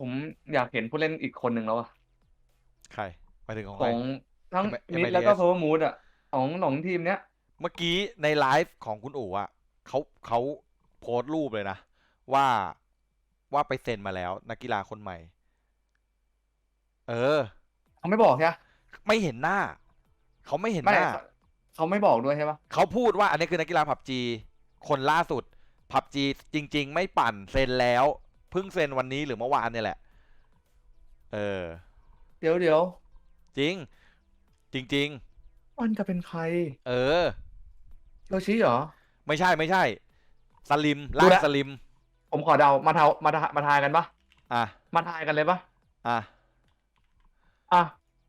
ผมอยากเห็นผู้เล่นอีกคนหนึ่งแล้วอะใครไปถึงของขใคร องทั้ง M- มิดแล้วก็ MIDS เพอร์มูดอะของหนองทีมเนี้ย เมื่อกี้ในไลฟ์ของคุณอู๋อะเขาเขาโพสต์รูปเลยนะ ว่าว่าไปเซ็นมาแล้ว นักกีฬาคนใหม่ เออ เขาไม่บอกใช่ปะไม่เห็นหน้า เขาไม่เห็นไม่หน้าเขาไม่บอกด้วยใช่ปะเขาพูดว่าอันนี้คือนักกีฬาผับจีคนล่าสุดผับจีจริง ๆ ไม่ปั่นเซ็นแล้ว เพิ่งเซ็นวันนี้หรือเมื่อวานเนี่ยแหละ เออ เดี๋ยวเดี๋ยวจริง จริงมันจะเป็นใครๆเออโยชิเหรอ ไม่ใช่ไม่ใช่ สลิมดูล่างแล้วสลิม ผมขอเดามาเทามาทามาทายกันปะอะ มาทายกันเลยปะอะ อะ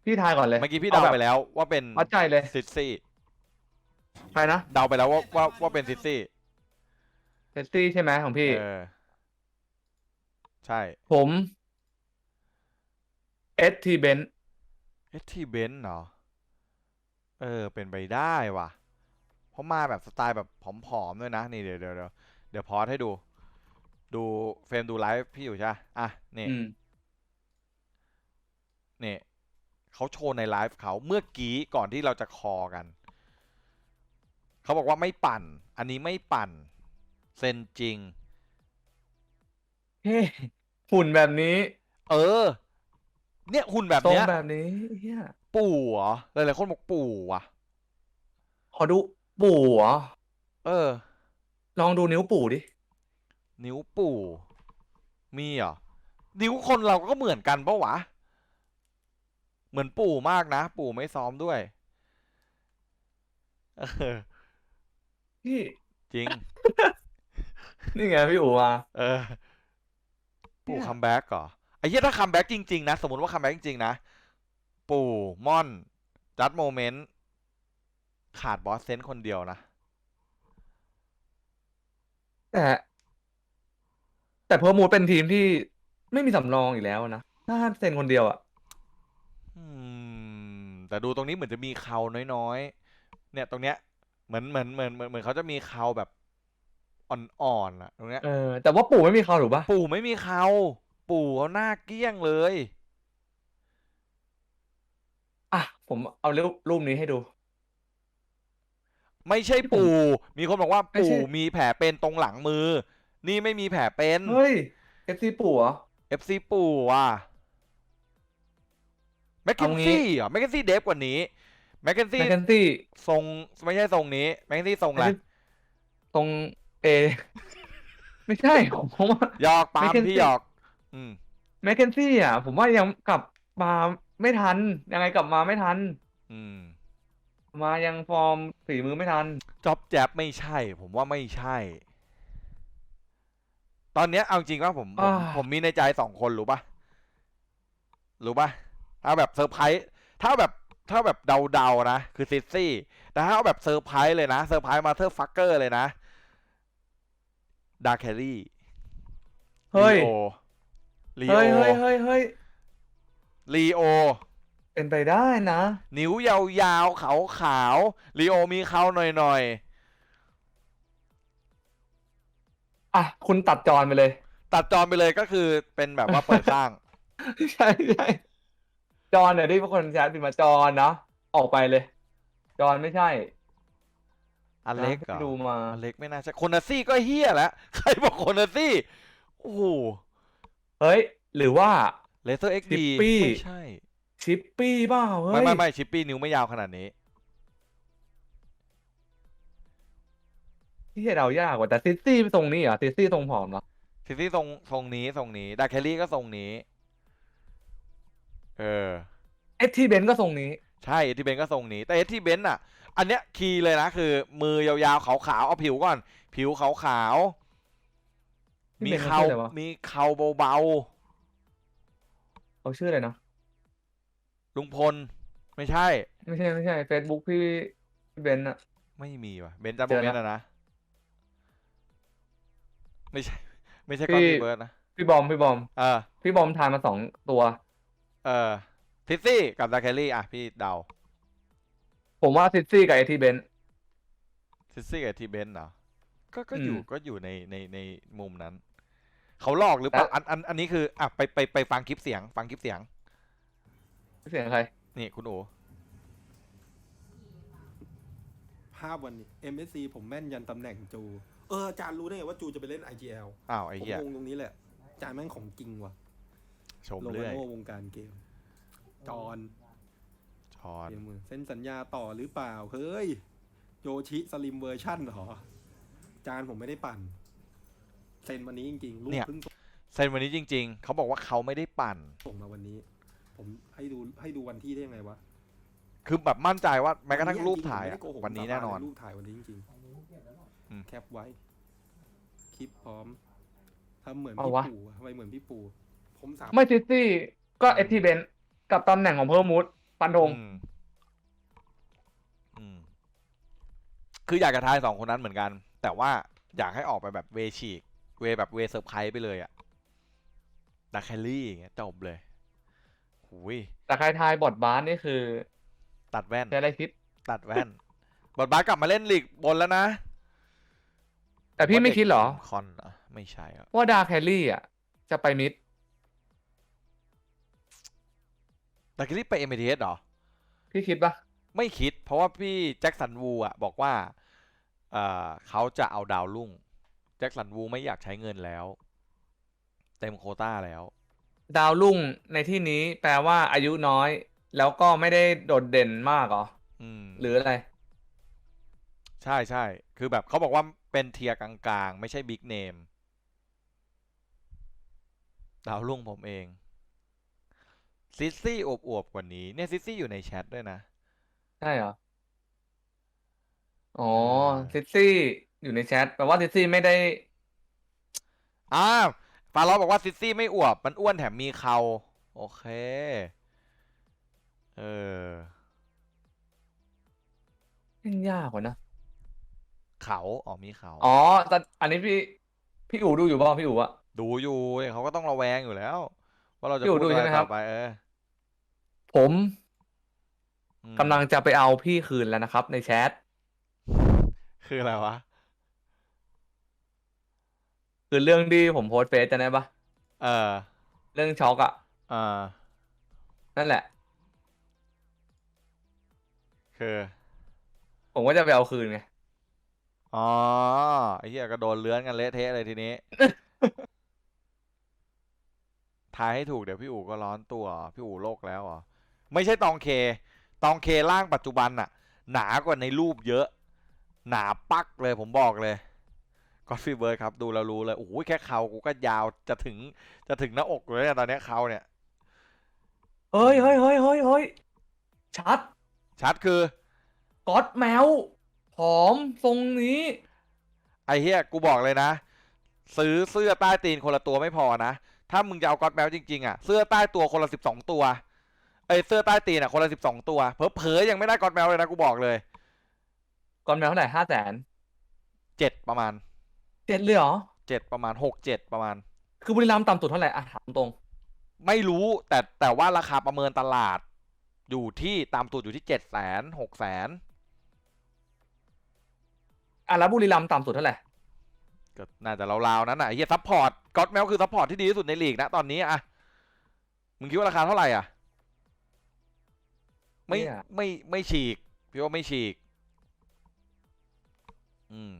พี่ทายก่อนเลย เมื่อกี้พี่เอาเดาแบบไปแล้วว่าเป็นวัดใจเลยซิซี่ใครนะ เดาไปแล้วว่าว่าว่าเป็นซิซี่เซตตี้ใช่ไหมของพี่เออ ใช่ ผมเอสทีเบนเอทีเบนเนาะเออ เป็นไปได้ว่ะ เพราะมาแบบสไตล์แบบผอมๆด้วยนะ นี่เดี๋ยวเดี๋ยวเดี๋ยวเดี๋ยวพอสให้ดู ดูเฟรมดูไลฟ์พี่อยู่ใช่ปะอะ นี่ อืม นี่เขาโชว์ในไลฟ์เขาเมื่อกี้ก่อนที่เราจะคอกัน เขาบอกว่าไม่ปั่น อันนี้ไม่ปั่น เซนจริง เฮ้หุ่นแบบนี้เออ เนี่ยหุ่นแบบทรงเนี้ยแบบนี้เฮียปู่เหรอหลายๆคนบอกปู่ว่ะ ขอดูปู่เหรอเออ ลองดูนิ้วปู่ดิ นิ้วปู่ มีเหรอ นิ้วคนเราก็เหมือนกันปะวะ เหมือนปู่มากนะ ปู่ไม่ซ้อมด้วย เออ พี่ จริง นี่ไงพี่อู๋มาเออ ปู่เนี่ยคัมแบ็กเหรอไอ้เหี้ยถ้าคัมแบ็กจริง ๆ นะ สมมติว่าคัมแบ็กจริง ๆ นะ ปู่ม่อน จัดโมเมนต์ ขาดบอสเซนต์คนเดียวนะ แต่ แต่เพอร์มูดเป็นทีมที่ไม่มีสำรองอีกแล้วนะถ้าเซ็นคนเดียวอะอืม แต่ดูตรงนี้เหมือนจะมีเขาน้อยๆ เนี่ยตรงเนี้ย เหมือนเหมือนเหมือนเหมือนเหมือนเขาจะมีเขาแบบ อ่อนๆอะตรงเนี้ยเออ แต่ว่าปู่ไม่มีเขาถูกปะปู่ไม่มีเขาปู่เขาหน้าเกลี้ยงเลย อะ ผมเอารูปรูปนี้ให้ดู ไม่ใช่ที่ผมปู่ มีคนบอกว่าไม่ใช่ ปู่มีแผลเป็นตรงหลังมือ นี่ไม่มีแผลเป็น เฮ้ยเอฟซีปู่เหรอ FC ปู่ว่ะแมคเคนเอางี้ ซี่เหรอแมคเคนซี่เดฟกว่านี้แมคเคนแมซี่คเคนซี่ทรงไม่ใช่ทรงนี้แมคเคนซี่ทรงอะไร ตรง เอ ไม่ใช่ผมผมว่า หยอกปาล์ม Mackenzie พี่หยอก อืม แมคเคนซี่อะ ผมว่ายังกลับมาไม่ทัน ยังไงกลับมาไม่ทัน อืมมายังฟอร์มฝีมือไม่ทัน จ็อบแจ๊บไม่ใช่ ผมว่าไม่ใช่ ตอนเนี้ยเอาจริงว่าผมผม อ่า ผมมีในใจสองคนรู้ปะรู้ปะถ้าแบบเซอร์ไพรส์ถ้าแบบถ้าแบบเดาๆนะ คือซิซี่แต่ถ้าเอาแบบเซอร์ไพรส์เลยนะเซอร์ไพรส์มาเธอร์ฟักเกอร์เลยนะ ดาแครี่เฮ้ย ลีเฮ้ยโอเฮ้ยเฮ้ยเฮ้ยลีโอ เป็นไปได้นะ นิ้วยาวๆขาวขาวๆลีโอมีเขาหน่อยอะ คุณตัดจอนไปเลย ๆ ตัดจอนไปเลยก็คือเป็นแบบว่าเปิดสร้าง ใช่ใช่จอนเนี่ยที่พวกคนแชทพิมพ์มาจอนเนาะออกไปเลย จอนไม่ใช่ อเล็กนะเหรอดูมา อเล็กไม่น่าใช่โคนาซี่ก็เฮี้ยแล้วใครบอกโคนาซี่โอ้โหเฮ้ย หรือว่า เลเซอร์เอ็กดี Chippy ไม่ใช่ ชิปปี้เปล่าเฮ้ไม่ยไม่ไม่ชิปปี้นิ้วไม่ยาวขนาดนี้ ที่เดายากกว่าแต่ซิตี้ทรงนี้เหรอะซิตี้ทรงผอมเหรอซิตี้ทรงทรงนี้ทรงนี้ดาแคลรี่ก็ทรงนี้ เออ เอสทีเบนก็ทรงนี้ ใช่เอทีเบนก็ทรงนี้ แต่เอทีเบนอะ อันเนี้ยคีย์เลยนะคือ มือยาวๆขาวๆเอาผิวก่อน ผิวขาวๆที่มีเป็นเขาชื่ออะไรวะมีเขาเบาเขาชื่ออะไรนะๆลุงพล ไม่ใช่ ไม่ใช่ไม่ใช่เฟซบุ๊กพี่พี่เบนอะไม่มีว่ะเบนจัมเจโบอเมละนอะนะไม่ใช่ ไม่ใช่ก้อนพี่รีเบิร์ดนะพี่บอมพี่บอมเออพี่บอมทานมาสองตัว เออทิซซี่กับดาแคลรี่อะพี่เดา ผมว่าซิตี้กับเอทีเบนทิซซี่กับทีเบนเหรอก็ก็อืมอยู่ก็อยู่ในในในมุมนั้น เขาหลอกหรือเปล่าแล้วอันอันอันนี้คืออะไปไปไปฟังคลิปเสียง ฟังคลิปเสียง เสียงใคร นี่คุณโอภาพวันนี้ MSC ผมแม่นยันตำแหน่งจู เอออาจารย์รู้ได้ไงว่าจูจะไปเล่น IGL อ้าวไอ้ผมเหี้ยงงตรงนี้แหละอาจารย์แม่งของจริงว่ะชมโลเรื่มาอยโนวงการเกม จอน ชอนเกมมือเซ็นสัญญาต่อหรือเปล่า เฮ้ย โยชิสลิมเวอร์ชั่นเหรอ จานผมไม่ได้ปั่น เซ็นวันนี้จริงๆลูกเพิ่งเซ็นวันนี้จริง ๆ เขาบอกว่าเขาไม่ได้ปั่น ส่งมาวันนี้ ผมให้ดูให้ดูวันที่ได้ยังไงวะคือแบบมั่นใจว่าแม้กระทั่งวันนี้รูปจงๆถ่ายไม่อะได้โกหกวันนี้สาบาแน่นอนเลยรูปถ่ายวันนี้จริงอืม ๆแคปไว้ คลิปพร้อมทำเหมือนเอาพี่วะ ปู่อะทำไมเหมือนพี่ปู่ผมสามไม่ซิตี้ก็เอทีเบนกับตำแหน่งของเพิ่มมูด ฟันธงอืมอืมคืออยากจะทายสองคนนั้นเหมือนกัน แต่ว่าอยากให้ออกไปแบบเวฉีก เวแบบเวเซอร์ไพรส์ไปเลยอะดักแคลรี่อย่างเงี้ยจบเลยหุยแต่ใครทายบอดบาสนี่คือตัดแว่นจะได้คิด ตัดแว่น บอดบาสกลับมาเล่นลีกบนแล้วนะแต่พี่ไม่คิดเหรอ คอนเหรอไม่ใช่อะว่าดาแคลรี่อะ จะไปมิด ดักแคลรี่ไปเอ็มเอเหรอ พี่คิดปะไม่คิด เพราะว่าพี่แจ็คสันวูอะบอกว่าเอ่อเขาจะเอาดาวรุ่ง แจ็คสันวูไม่อยากใช้เงินแล้ว เต็มโควต้าแล้ว ดาวรุ่งในที่นี้แปลว่าอายุน้อย แล้วก็ไม่ได้โดดเด่นมากเหรอ อืมหรืออะไร ใช่ใช่คือแบบเขาบอกว่าเป็นเทียร์กลางๆ ไม่ใช่บิ๊กเนมดาวรุ่งผมเอง ซิสซี่อวบๆกว่านี้เนี่ยซิสซี่อยู่ในแชทด้วยนะ ใช่เหรอ อ๋ออ่าซิซี่อยู่ในแชทแปลว่าซิซี่ไม่ได้ อ้าวฟาร้อบอกว่าซิสซี่ไม่อวบ มันอ้วนแถมมีเขาโอเค เออเล่นยากกว่านะ เขาอ๋อมีเขา อ๋อแต่อันนี้พี่ พี่อู๋ดูอยู่เปล่าพี่อู๋อะดูอยู่เขาก็ต้องระแวงอยู่แล้ว ว่าเราจะพี่อู๋พูดดูอะใช่ไรไหมครัต่บ อไปเออผมอืมกำลังจะไปเอาพี่คืนแล้วนะครับ ในแชทคืออะไรวะคือเรื่องที่ผมโพสต์เฟซจะได้ปะเออเรื่องช็อกอะเออนั่นแหละ คือผมก็จะไปเอาคืนไงอ๋อไอ้เหี้ยก็โดนเลื้อนกันเละเทะเลยทีนี้ ทายให้ถูกเดี๋ยวพี่อู๋ก็ร้อนตัวเหรอพี่อู๋โลกแล้วเหรอไม่ใช่ตองเค ตองเคร่างปัจจุบันน่ะหนากว่าในรูปเยอะ หนาปักเลยผมบอกเลยก็ฟีเบิร์ดครับดูแล้วรู้เลยโอ้โหแค่เขากูก็ยาวจะถึงจะถึงหน้าอกเลยเนี่ยตอนเนี้ยเขาเนี่ยเฮ้ยเฮ้ยเฮ้ยเฮ้ยเฮ้ยชัด ชัดคือก๊อตแมวผอมทรงนี้ ไอ้เฮียกูบอกเลยนะ ซื้อเสื้อใต้ตีนคนละตัวไม่พอนะ ถ้ามึงจะเอาก๊อตแมวจริงๆอะเสื้อใต้ตัวคนละสิบสองตัวไอ้ยเสื้อใต้ตีนอะคนละสิบสองตัวเผลอๆยังไม่ได้ก๊อตแมวเลยนะกูบอกเลยก๊อตแมวเท่าไหร่ห้าแสนเจ็ดประมาณเจ็ดเลยเหรอ เจ็ดประมาณหกเจ็ดประมาณ คือบุรีรัมย์ต่ำสุดเท่าไหร่อะถามตรง ไม่รู้แต่แต่ว่าราคาประเมินตลาด อยู่ที่ตามตัวอยู่ที่เจ็ดแสนหกแสนอะแล้วบุรีรัมย์ต่ำสุดเท่าไหร่ ก็น่าจะราวๆนั้นน่ะไอ้เฮียซัพพอร์ตก๊อตแมวคือซัพพอร์ตที่ดีที่สุดในลีกนะตอนนี้อะมึงคิดว่าราคาเท่าไหร่อะ ไม่เนี่ย ไม่ไม่ฉีกพี่ว่าไม่ฉีก อืม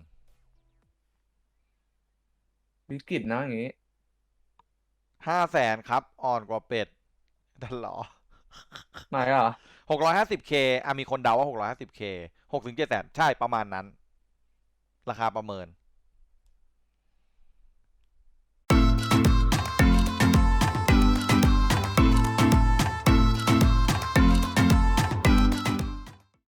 วิกฤตนะอย่างงี้ห้าแสนครับ อ่อนกว่าเป็ดดันหรอไหนอะหกร้อยห้าสิบเคอะมีคนเดาว่าหกร้อยห้าสิบเคหกถึงเจ็ดแสนใช่ประมาณนั้น ราคาประเมิน